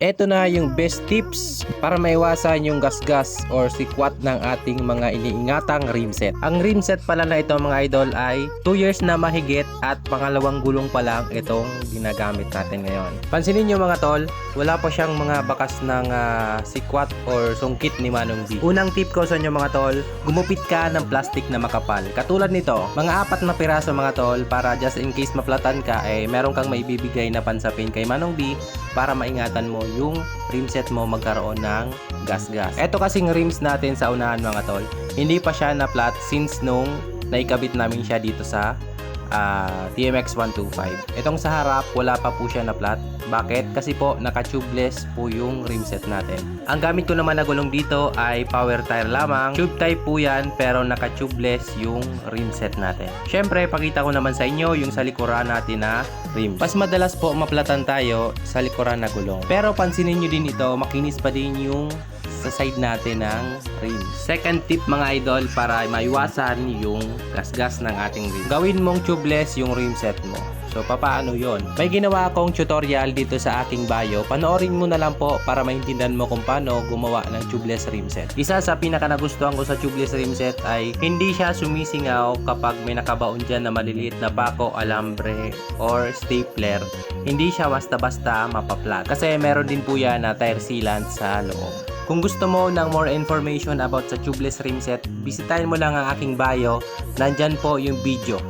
Ito na yung best tips para maiwasan yung gasgas or sikwat ng ating mga iniingatang rim set. Ang rim set pala na ito mga idol ay 2 years na mahigit at pangalawang gulong pa lang itong ginagamit natin ngayon. Pansinin nyo mga tol, wala pa siyang mga bakas ng ah, sikwat or sungkit ni Manong B. Unang tip ko sa inyo mga tol, gumupit ka ng plastic na makapal. Katulad nito, mga apat na piraso mga tol para just in case maplatan ka eh meron kang maibibigay na pansapin kay Manong B para maingatan mo yung rim set mo magkaroon ng gas-gas. Ito kasing rims natin sa unahan mga tol, hindi pa siya na flat since nung naikabit namin siya dito sa ah, TMX 125. Itong sa harap, wala pa po siya na flat. Bakit? Kasi po, naka-tubeless po yung rim set natin. Ang gamit ko naman na gulong dito ay power tire lamang. Tube type po yan, pero naka-tubeless yung rim set natin. Siyempre, pakita ko naman sa inyo yung sa likuran natin na rim. Mas madalas po maplatan tayo sa likuran na gulong. Pero pansinin nyo din ito, makinis pa din yung sa side natin ng rim. Second tip mga idol para maiwasan yung gasgas ng ating rim. Gawin mong tubeless yung rim set mo. So, papaano yon? May ginawa akong tutorial dito sa aking bio. Panoorin mo na lang po para maintindihan mo kung paano gumawa ng tubeless rim set. Isa sa pinaka nagustuhan ko sa tubeless rim set ay hindi siya sumisingaw kapag may nakabaon dyan na maliliit na pako, alambre, or stapler. Hindi siya basta-basta mapaplat. Kasi meron din po yan na tire sealant sa loob. Kung gusto mo ng more information about sa tubeless rim set, bisitahin mo lang ang aking bio. Nandyan po yung video